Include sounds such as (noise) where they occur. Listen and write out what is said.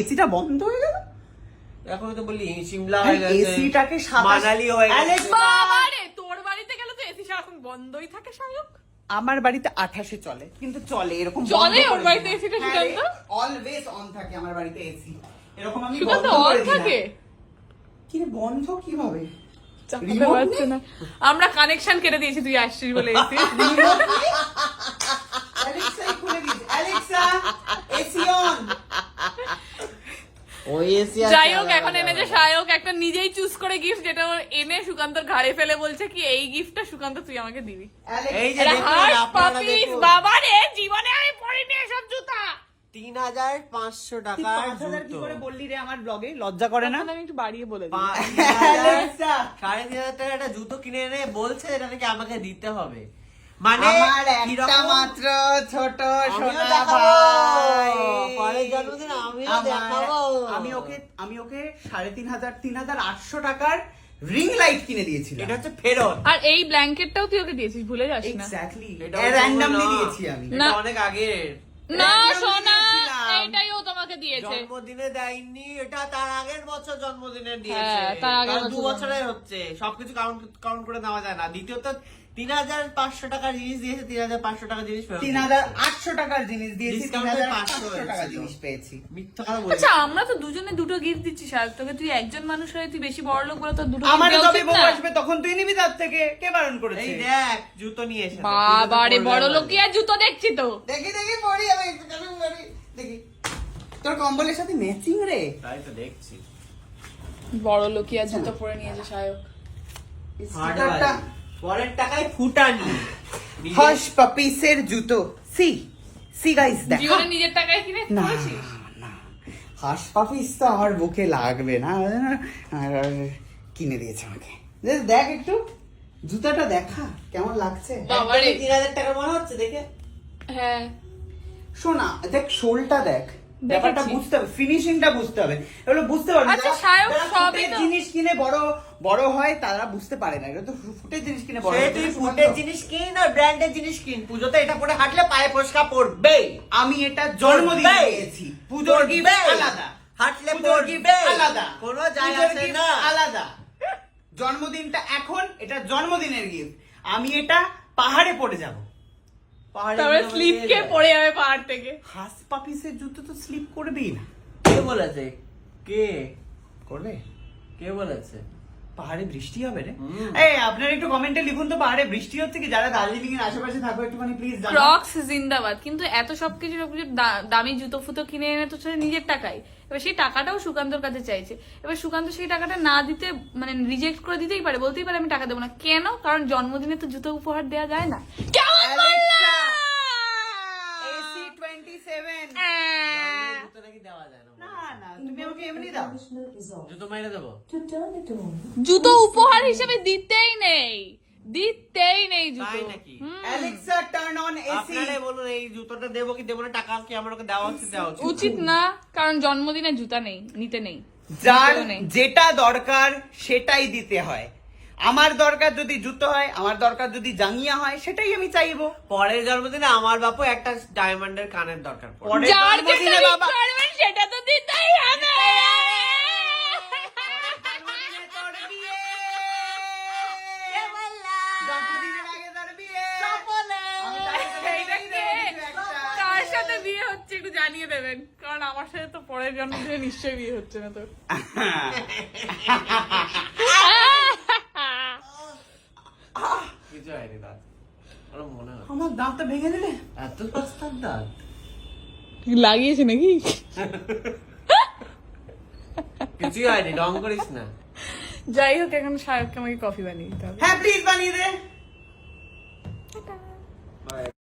এসিটা বন্ধ হয়ে গেল? এখন তো বললি সিমলা হয়ে গেছে এসিটাকে মানালি হয়ে গেছে। তোর বাড়িতে গেলে তো এসি সারাক্ষণ বন্ধই থাকে সায়ক আমার বাড়িতে আঠাশে চলে কিন্তু চলে এরকম চলে? ওর বাড়িতে AC টা সুকান্ত? অলওয়েজ অন থাকে আমার বাড়িতে এসি। এরকম আমি সুকান্ত অন থাকে? কি বন্ধ কীভাবে? আমরা কানেকশন কেটে দিয়েছি তুই আসছিস বলে এসি অ্যালেক্সাই খুলে দিয়েছে অ্যালেক্সা এসি অন ওই এসি যাই হোক এখন এনেছে সায়ক একটা নিজেই চুজ করে গিফট যেটা ওর এনে সুকান্তর ঘাড়ে ফেলে বলছে কি এই গিফটটা সুকান্ত তুই আমাকে দিবি। এই যে দেখুন আপনারা পাপিস বাবা রে জীবনে আমি পরিনি এসব জুতা। তিন হাজার পাঁচশো তুই টাকার পাঁচ হাজার কি করে বললি রে আমার ব্লগে লজ্জা করে না? আমি একটু বাড়িয়ে বলে দিই। পা- তিন হাজার- অ্যালেক্সা সাড়ে তিন হাজার টাকা একটা জুতো কিনে এনে বলছে এটা নাকি আমাকে দিতে হবে। মানে একটা মাত্র ছোট সোনা ভাই। আমি ওকে আমি ওকে সাড়ে তিন হাজার তিন হাজার আটশো টাকার রিং লাইট কিনে দিয়েছিল এটা হচ্ছে ফেরত। আর এই ব্ল্যাঙ্কেটটাও তুই ওকে দিয়েছিস ভুলে যাস না। এক্স্যাক্টলি এটা র্যান্ডমলি দিয়েছি আমি। না। এটা অনেক আগের। না সোনা। এইটাই ও তোমাকে দিয়েছে জন্মদিনে দেয়নি এটা তার আগের বছর জন্মদিনে দিয়েছে। হ্যাঁ, তার আগের দু বছর বছরের হচ্ছে সবকিছু কাউন্ট কাউন্ট করে নেওয়া যায় না। দ্বিতীয়ত তিন হাজার পাঁচশো টাকার জিনিস দিয়েছে তিন হাজার পাঁচশো টাকার জিনিস তিন হাজার আটশো টাকার জিনিস দিয়েছি তিন হাজার পাঁচশো টাকার জিনিস পেয়েছি। মিথ্যা কথা বলি আচ্ছা আমরা তো দুজনে দুটো গিফট দিচ্ছি সাহেব তোকে তুই একজন মানুষ হয়ে তুই বেশি বড় লোক বলে তোর দুটো আমার বউ আসবে তখন তুই নিবি তার থেকে। কে বারণ করেছে? এই দেখ জুতো নিয়ে এসেছে। বাবা রে বড় লোক আর জুতো দেখছি তো। দেখি দেখি পড়ি আমি একটুখানি পড়ি দেখি তোর কম্বলের সাথে ম্যাচিং রে? তাই তো দেখছি। বড় লোকিয়া জুতো পরে নিয়েছে সায়ক। পরের টাকায় ফুটানি হস পাপিসের জুতো। সি সি গাইস দেখ। জীবনে নিজের টাকায় কিনে না হাস পাপিস তো আমার বুকে লাগবে না। কিনে দিয়েছে আমাকে। দেখ, একটু। জুতাটা দেখা কেমন লাগছে? তিন হাজার টাকা মনে হচ্ছে দেখে। হ্যাঁ। শোনা দেখ শোলটা দেখ। ব্যাপারটা। বুঝতে হবে ফিনিশিংটা বুঝতে হবে। এগুলো বুঝতে পারবে আচ্ছা, সবই জিনিস কিনে বড় বড় হয় তারা বুঝতে পারে না। এটা তো ফুটের জিনিস কিনে বড় তুই ফুটের জিনিস কিন আর ব্র্যান্ডের জিনিস কিন। পুজোতে এটা পরে হাঁটলে পায়ে ফসকা পড়বে। আমি এটা জন্মদিনে পড়বে। পেয়েছি পুজোর গিফট পড়বে। আলাদা। হাঁটলে পড়বে। আলাদা। কোনো যায় আসে না। আলাদা। জন্মদিনটা এখন এটা জন্মদিনের গিফট আমি এটা পাহাড়ে পড়ে যাব। তারপরে স্লিপ কে পড়ে যাবে পাহাড় থেকে। হাস পাপিসের জুতো তো স্লিপ করবেই না। কে বলেছে? কে? করবে? কে বলেছে? পাহাড়ে বৃষ্টি হবে রে। এই আপনারা একটু কমেন্টে লিখুন তো পাহাড়ে বৃষ্টি হচ্ছে কি? যারা দার্জিলিং এর আশেপাশে থাকো একটুখানি প্লিজ ক্রক্স জিন্দাবাদ। কিন্তু এত সবকিছু সবকিছু দামি জুতো ফুতো কিনে এনে তো সে নিজের টাকাই এবার সেই টাকাটাও সুকান্তর কাছে চাইছে। এবার সুকান্ত সেই টাকাটা না দিতে মানে রিজেক্ট করে দিতেই পারে বলতেই পারে আমি টাকা দেবো না। কেন? কারণ জন্মদিনে তো জুতো উপহার দেওয়া যায় না কেমন বললাম? এসি 27 আহ, জুতো নাকি দেওয়া যায় না না না তুমি আমাকে এমনি দাও। জুতো মাইরে দেবো। জুতো উপহার হিসেবে দিতেই নেই। দিতেই নেই জুতো। নাকি? অ্যালেক্সা টার্ন অন এসি আপনারাই বলুন এই জুতোটা দেবো কি দেবো না টাকা কি আমার ওকে দেওয়া উচিত দেওয়া উচিত? উচিত না কারণ জন্মদিনে জুতা নেই নিতে নেই। যার নেই। যেটা দরকার সেটাই দিতে হয়। আমার দরকার যদি জুতো হয় আমার দরকার যদি জাঙ্গিয়া হয় সেটাই আমি চাইব। পরের জন্মদিনে আমার বাপু একটা ডায়মন্ডের কানের দরকার পরের জন্মদিনে বাবা- সেটা তো দিতেই হবে। জানিয়ে দেবেন কারণ আমার সাথে তো পরের জন্মদিনে নিশ্চয়ই বিয়ে হচ্ছে না তো (laughs) কিছু হয়নি দাঁত। আমার মনে হয়। আমার দাঁতটা ভেঙে দিলে? এত সস্তার দাঁত। লাগিয়েছে নাকি? কিছুই হয়নি রং করিস না। যাই হোক এখন সাহেবকে আমাকে কফি বানিয়ে দিতে হবে। হ্যাঁ প্লিজ বানিয়ে দে।